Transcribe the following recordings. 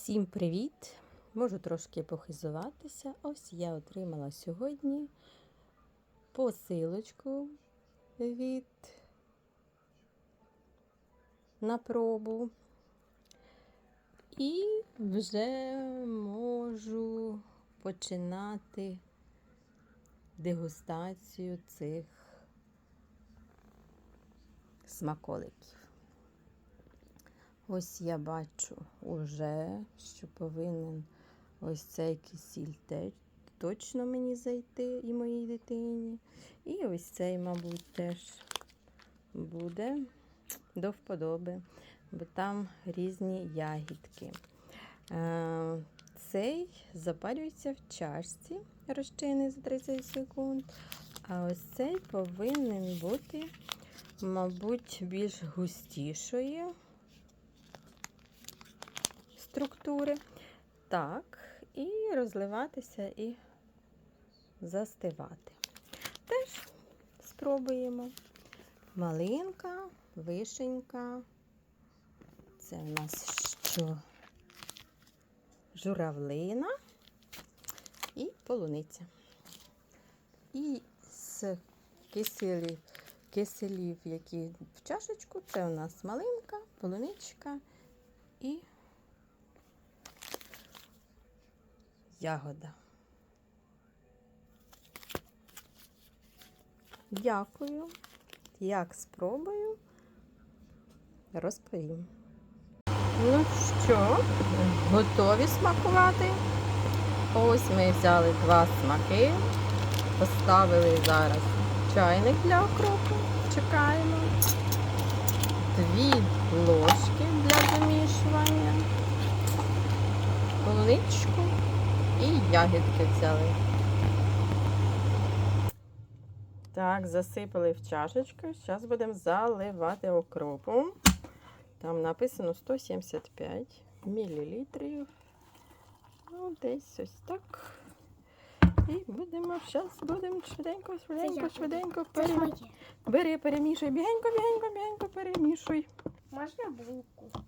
Всім привіт! Можу трошки похизуватися. Ось я отримала сьогодні посилочку від на пробу. І вже можу починати дегустацію цих смаколиків. Ось я бачу уже, що повинен ось цей кисіль точно мені зайти і моїй дитині. І ось цей, мабуть, теж буде до вподоби, бо там різні ягідки. Е, Цей запалюється в чашці розчини за 30 секунд. А ось цей повинен бути, мабуть, більш густішої структури. Так, і розливатися і застивати. Теж спробуємо. Малинка, вишенька. Це в нас що? Журавлина і полуниця. І з киселів, киселів, які в чашечку, це у нас малинка, полуничка і ягода. Дякую. Як спробую, розповім. Ну що, готові смакувати? Ось ми взяли два смаки, поставили зараз чайник для окропу, чекаємо, дві ложки для замішування, полуничку і ягідки взяли. Так, засипали в чашечку. Зараз будемо заливати окропом. Там написано 175 мл. Ну, десь ось так. І будемо зараз будемо швиденько, швиденько, швиденько Це пере... бери, перемішуй, бігенько, бігенько, бігенько перемішуй. Можна булку?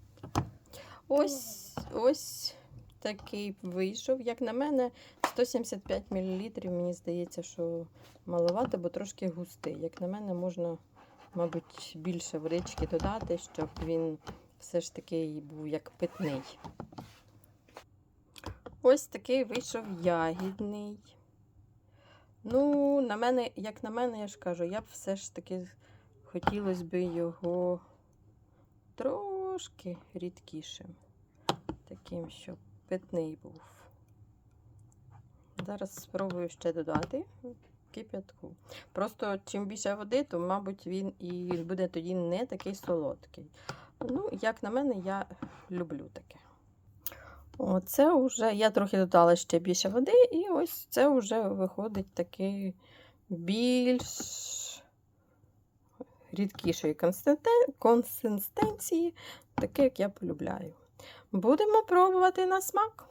Ось ось такий вийшов. Як на мене, 175 мл, мені здається, що маловато, бо трошки густий. Як на мене, можна, мабуть, більше водички додати, щоб він все ж таки був як питний. Ось такий вийшов ягідний. Ну, на мене, як на мене, я ж кажу, я б все ж таки хотілося б його трошки рідкішим. Таким, щоб питний був. Зараз спробую ще додати кип'ятку. Просто чим більше води, то, мабуть, він і буде тоді не такий солодкий. Ну, як на мене, я люблю таке. Оце вже я трохи додала ще більше води, і ось це вже виходить такий більш рідкішої консистенції, таке, як я полюбляю. Будемо пробувати на смак.